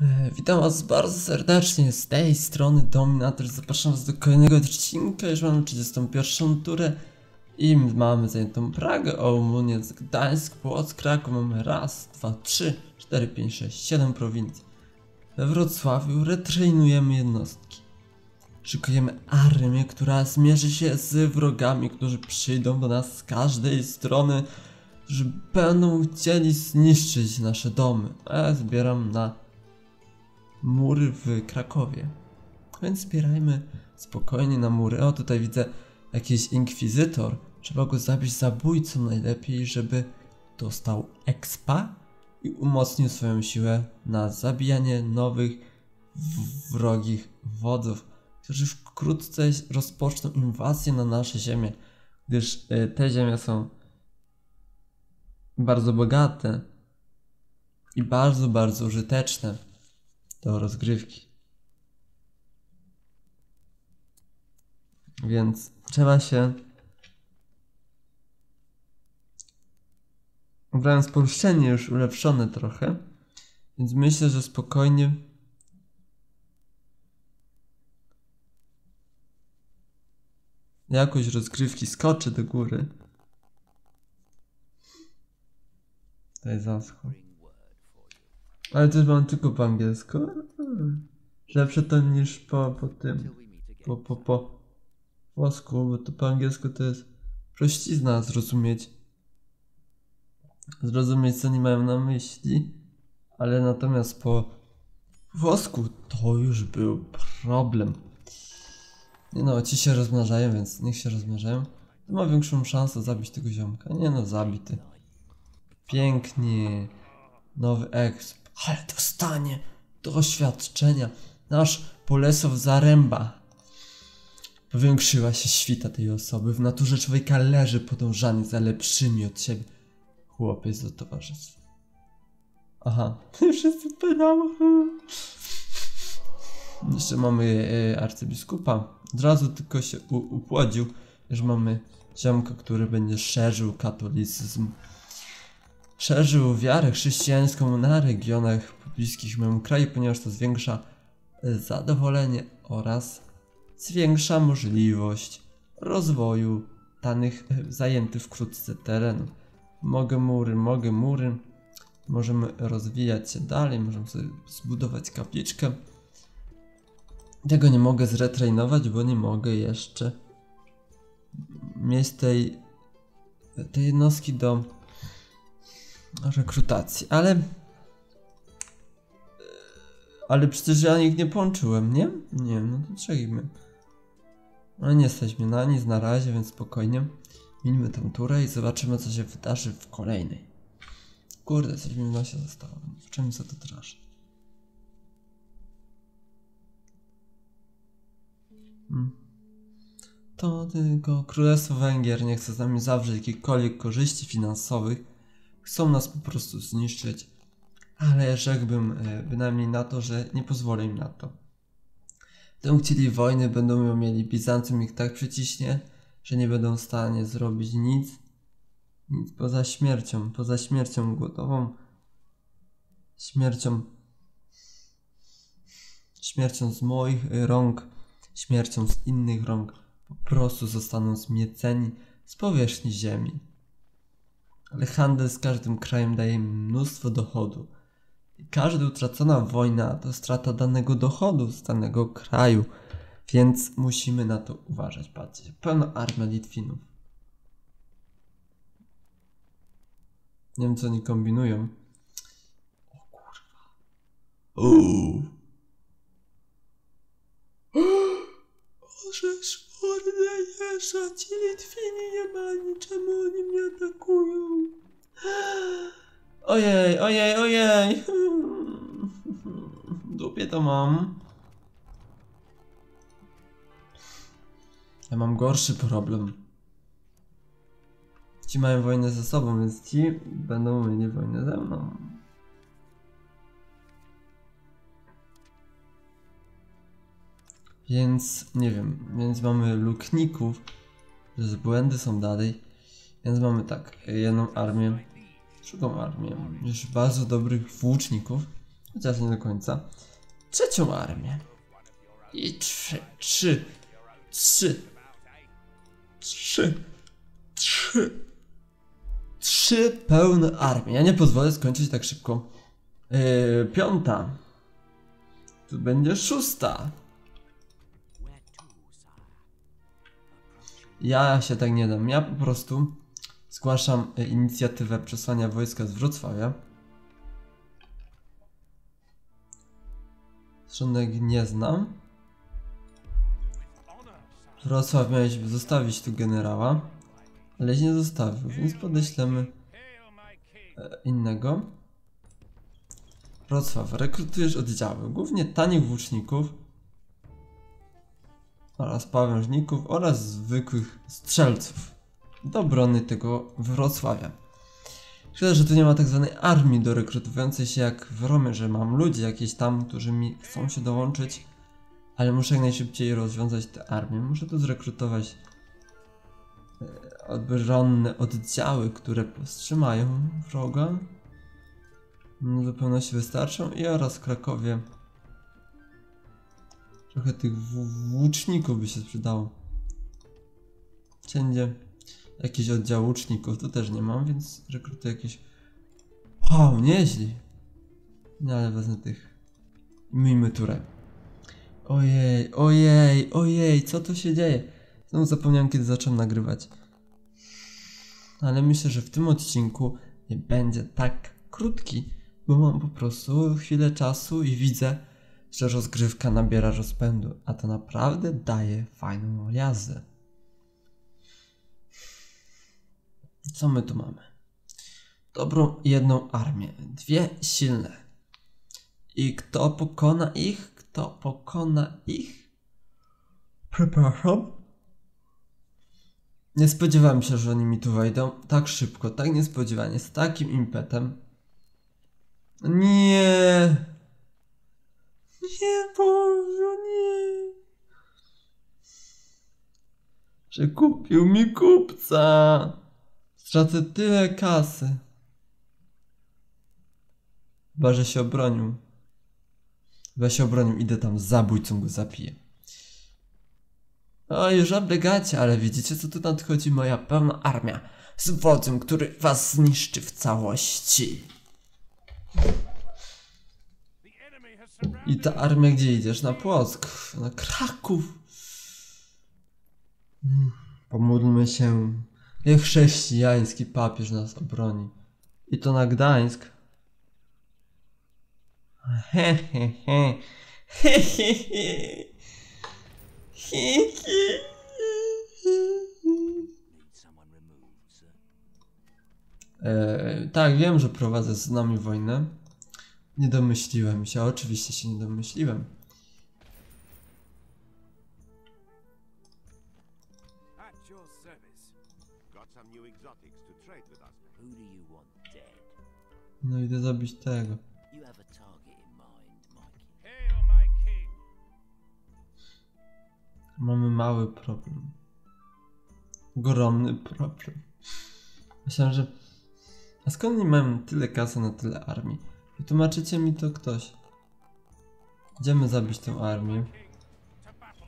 E, Witam was bardzo serdecznie z tej strony Dominator. Zapraszam was do kolejnego odcinka. Już mamy 31 turę i mamy zajętą Pragę, Omuniec, Gdańsk, Płock, Kraków. Mamy raz, dwa, trzy, cztery, pięć, sześć, siedem prowincji. We Wrocławiu retrainujemy jednostki. Szykujemy armię, która zmierzy się z wrogami, którzy przyjdą do nas z każdej strony, którzy będą chcieli zniszczyć nasze domy. A ja zbieram na mury w Krakowie. Więc zbierajmy spokojnie na mury. O, tutaj widzę jakiś inkwizytor. Trzeba go zabić zabójcą najlepiej, żeby dostał expa i umocnił swoją siłę na zabijanie nowych wrogich wodzów, którzy wkrótce rozpoczną inwazję na nasze ziemię, gdyż y, te ziemie są bardzo bogate i bardzo, bardzo użyteczne do rozgrywki. Więc trzeba się. Ubrałem spolszczenie już ulepszone trochę, więc myślę, że spokojnie. Jakość rozgrywki skoczy do góry. Tutaj zaschło. Ale też mam tylko po angielsku. Lepsze to niż po, po tym. Po, po, po włosku, bo to po angielsku to jest prościzna zrozumieć. Zrozumieć, co nie mają na myśli. Ale natomiast po włosku to już był problem. Nie no, ci się rozmnażają, więc niech się rozmnażają. To ma większą szansę zabić tego ziomka. Nie no, zabity. Pięknie. Nowy exp. Ale dostanie doświadczenia. Nasz Polesow Zaręba. Powiększyła się świta tej osoby. W naturze człowieka leży podążanie za lepszymi od siebie. Chłopiec do towarzystwa. Aha. Wszyscy pedały. Jeszcze mamy e, arcybiskupa. Od razu tylko się upłodził, że mamy ziomka, który będzie szerzył katolicyzm szerzył wiarę chrześcijańską na regionach bliskich memu kraju, ponieważ to zwiększa e, zadowolenie oraz zwiększa możliwość rozwoju danych e, zajętych wkrótce terenów. Mogę mury, mogę mury. Możemy rozwijać się dalej, możemy sobie zbudować kapliczkę. Tego nie mogę zretrainować, bo nie mogę jeszcze mieć tej, tej jednostki do rekrutacji, ale. Ale przecież ja ich nie połączyłem, nie? Nie, no to czekajmy. No nie mnie na nic na razie, więc spokojnie. Minimy tą turę i zobaczymy, co się wydarzy w kolejnej. Kurde, coś mi w nosie zostało. W czym co to trasz? Hmm. To tylko Królestwo Węgier nie chce z nami zawrzeć jakichkolwiek korzyści finansowych. Chcą nas po prostu zniszczyć. Ale rzekłbym e, bynajmniej na to, że nie pozwolę im na to. Będą chcieli wojny, będą ją mieli. Bizancjum ich tak przyciśnie, że nie będą w stanie zrobić nic. Nic poza śmiercią. Poza śmiercią głodową. Śmiercią. Śmiercią z moich rąk. Śmiercią z innych rąk. Po prostu zostaną zmieceni z powierzchni ziemi. Ale handel z każdym krajem daje mnóstwo dochodu. I każda utracona wojna to strata danego dochodu z danego kraju. Więc musimy na to uważać. Patrzcie, pełna armia Litwinów. Nie wiem co oni kombinują. O kurwa. Uuu. Boże, szmorne jeża, ci Litwini ma czemu oni mnie atakują. Ojej, ojej, ojej. Dupie to mam. Ja mam gorszy problem. Ci mają wojnę ze sobą, więc ci będą mieli wojnę ze mną. Więc nie wiem, więc mamy lukników, że błędy są dalej. Więc mamy tak, jedną armię, drugą armię, już bardzo dobrych włóczników, chociaż nie do końca. Trzecią armię. I trzy, trzy, trzy, trzy, trzy, trzy pełne armie. Ja nie pozwolę skończyć tak szybko. Yy, piąta. Tu będzie szósta. Ja się tak nie dam. Ja po prostu zgłaszam y, inicjatywę przesłania wojska z Wrocławia. Żadnego nie znam. Wrocław miałeś zostawić tu generała, ale nie zostawił, więc podeślemy e, innego. Wrocław, rekrutujesz oddziały, głównie tanich włóczników oraz pałężników oraz zwykłych strzelców do obrony tego Wrocławia. Szkoda, że tu nie ma tak zwanej armii do rekrutowującej się jak w Romie, że mam ludzi jakieś tam, którzy mi chcą się dołączyć, ale muszę jak najszybciej rozwiązać tę armię. Muszę tu zrekrutować e, obronne oddziały, które powstrzymają wroga. No, do pełności wystarczą i oraz w Krakowie trochę tych w- włóczników by się sprzedało. Wszędzie jakiś oddział łuczników, tu też nie mam, więc rekrutuję jakieś... Wow, nieźli. No ale wezmę tych. I myjmy turę. Ojej, ojej, ojej, co tu się dzieje? Znowu zapomniałem kiedy zacząłem nagrywać. Ale myślę, że w tym odcinku nie będzie tak krótki, bo mam po prostu chwilę czasu i widzę, że rozgrywka nabiera rozpędu, a to naprawdę daje fajną jazdę. Co my tu mamy? Dobrą jedną armię, dwie silne. I kto pokona ich? Kto pokona ich? Przepraszam. Nie spodziewałem się, że oni mi tu wejdą tak szybko, tak niespodziewanie, z takim impetem. Nie. Nie, Boże, nie. Że kupił mi kupca. Stracę tyle kasy. Chyba, że się obronił. Chyba się obronił, idę tam zabójcą go zapiję. O, już oblegacie, ale widzicie co tu nadchodzi? Moja pełna armia. Z wodzem, który was zniszczy w całości. I ta armia gdzie idziesz? Na Płock, na Kraków. Mm, Pomódlmy się. Niech chrześcijański papież nas obroni. I to na Gdańsk. He. He, he, he. He, he. E, tak, wiem, że prowadzę z nami wojnę. Nie domyśliłem się, oczywiście się nie domyśliłem. No idę zabić tego. Mamy mały problem. Ogromny problem. Myślałem, że... A skąd nie mam tyle kasy na tyle armii? Wytłumaczycie mi to ktoś. Idziemy zabić tę armię. To battle!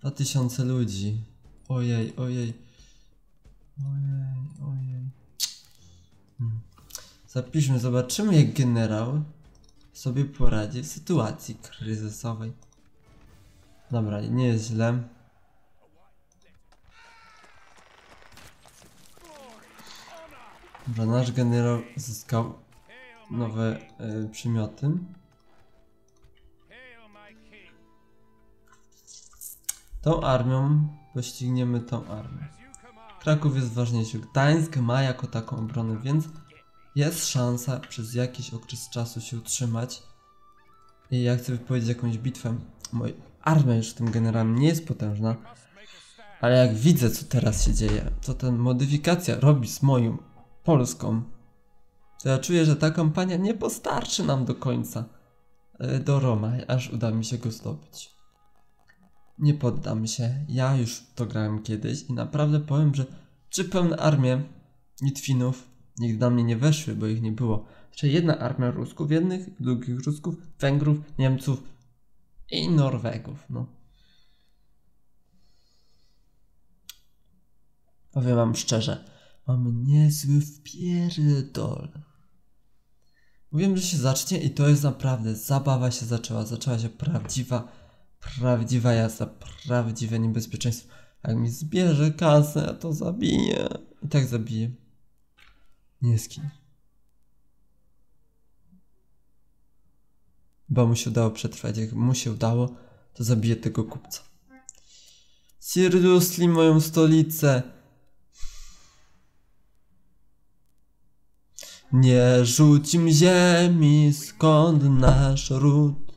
2000 ludzi. Ojej, ojej. Ojej, ojej. Hmm. Zapiszmy, zobaczymy jak generał sobie poradzi w sytuacji kryzysowej. Dobra, nie jest źle. Dobra, nasz generał zyskał nowe y, przymioty. Tą armią pościgniemy tą armię. Kraków jest ważniejszy. Gdańsk ma jako taką obronę, więc jest szansa przez jakiś okres czasu się utrzymać. I ja chcę wypowiedzieć jakąś bitwę. Moja armia już tym generałem nie jest potężna, ale jak widzę co teraz się dzieje, co ta modyfikacja robi z moją Polską, to ja czuję, że ta kampania nie postarczy nam do końca e, do Roma, aż uda mi się go zdobyć. Nie poddam się, ja już to grałem kiedyś i naprawdę powiem, że trzy pełne armie Litwinów nigdy na mnie nie weszły, bo ich nie było. Czyli jedna armia Rusków, jednych, drugich Rusków, Węgrów, Niemców i Norwegów, no. Powiem wam szczerze, mam niezły wpierdol. Mówiłem, że się zacznie i to jest naprawdę, zabawa się zaczęła, zaczęła się prawdziwa, prawdziwa jazda, prawdziwe niebezpieczeństwo. Jak mi zbierze kasę, to zabiję. I tak zabiję. Nie skin. Bo mu się udało przetrwać. Jak mu się udało, to zabiję tego kupca. Sirdusli moją stolicę. Nie rzuć im ziemi, skąd nasz ród.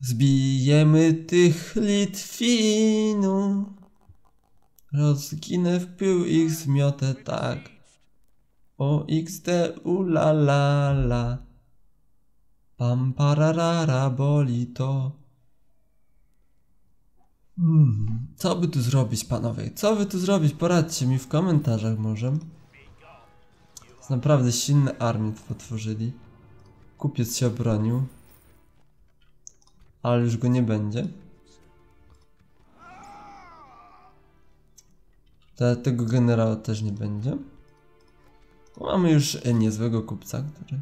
Zbijemy tych Litwinów. Rozginę w pył ich zmiotę tak. O XD ula la la. Pam pararara boli to. Hmm. Co by tu zrobić, panowie? Co by tu zrobić? Poradźcie mi w komentarzach może. Naprawdę silne armie potworzyli. Kupiec się obronił. Ale już go nie będzie. Te, tego generała też nie będzie. Mamy już e, niezłego kupca, który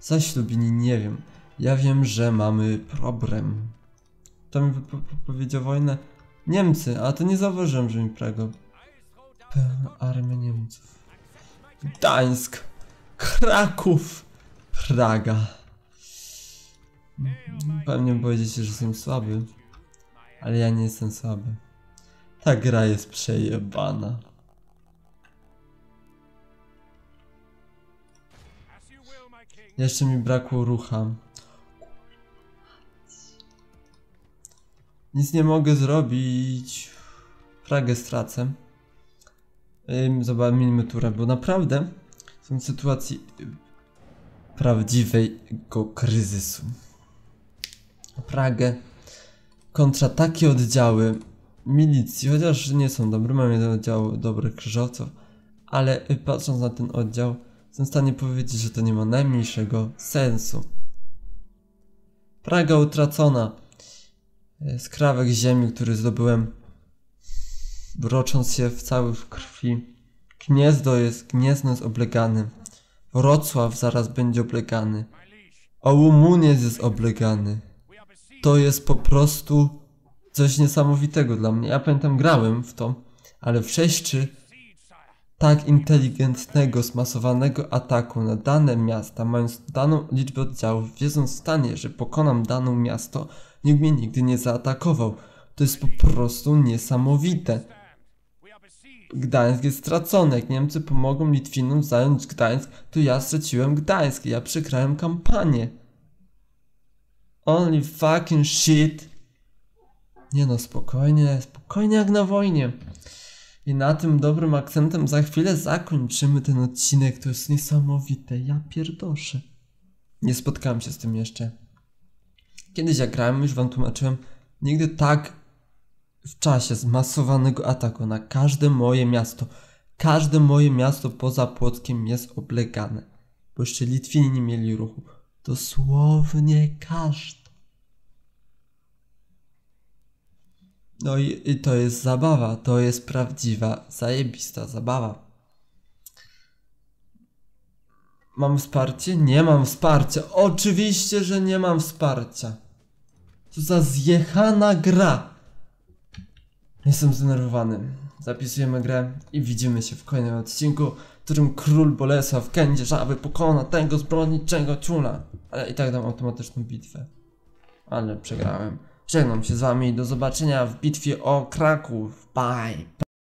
zaślubini, nie wiem. Ja wiem, że mamy problem. To mi powiedział wojnę Niemcy, a to nie zauważyłem, że mi. Pełna armia Niemców. Gdańsk, Kraków, Praga. Pewnie powiedziecie, że jestem słaby, ale ja nie jestem słaby. Ta gra jest przejebana. Jeszcze mi brakło rucha. Nic nie mogę zrobić. Pragę stracę. Zobaczmy turę, bo naprawdę są w sytuacji y, prawdziwego kryzysu. Pragę kontra takie oddziały milicji, chociaż nie są dobre, mam jeden oddział dobrych krzyżowców, ale patrząc na ten oddział, jestem w stanie powiedzieć, że to nie ma najmniejszego sensu. Praga utracona. Y, Skrawek ziemi, który zdobyłem, brocząc się w cały w krwi. Gniezdo jest, Gniezno jest oblegany. Wrocław zaraz będzie oblegany. Ołumuniec jest oblegany. To jest po prostu coś niesamowitego dla mnie. Ja pamiętam, grałem w to, ale w 6 tak inteligentnego, zmasowanego ataku na dane miasta, mając daną liczbę oddziałów, wiedząc w stanie, że pokonam daną miasto, nikt mnie nigdy nie zaatakował. To jest po prostu niesamowite. Gdańsk jest stracony. Jak Niemcy pomogą Litwinom zająć Gdańsk, to ja straciłem Gdańsk. Ja przegrałem kampanię. Only fucking shit. Nie no, spokojnie, spokojnie jak na wojnie. I na tym dobrym akcentem za chwilę zakończymy ten odcinek. To jest niesamowite. Ja pierdoszę. Nie spotkałem się z tym jeszcze. Kiedyś jak grałem, już wam tłumaczyłem, nigdy tak w czasie zmasowanego ataku na każde moje miasto, każde moje miasto poza Płockiem jest oblegane. Bo jeszcze Litwini nie mieli ruchu. Dosłownie każde. No i, i to jest zabawa, to jest prawdziwa, zajebista zabawa. Mam wsparcie? Nie mam wsparcia. Oczywiście, że nie mam wsparcia. Co za zjechana gra. Jestem zdenerwowany. Zapisujemy grę i widzimy się w kolejnym odcinku, w którym król Bolesław Kędzierzawy pokona tego zbrodniczego ciula. Ale i tak dam automatyczną bitwę. Ale przegrałem. Żegnam się z wami. Do zobaczenia w bitwie o Kraków. Bye.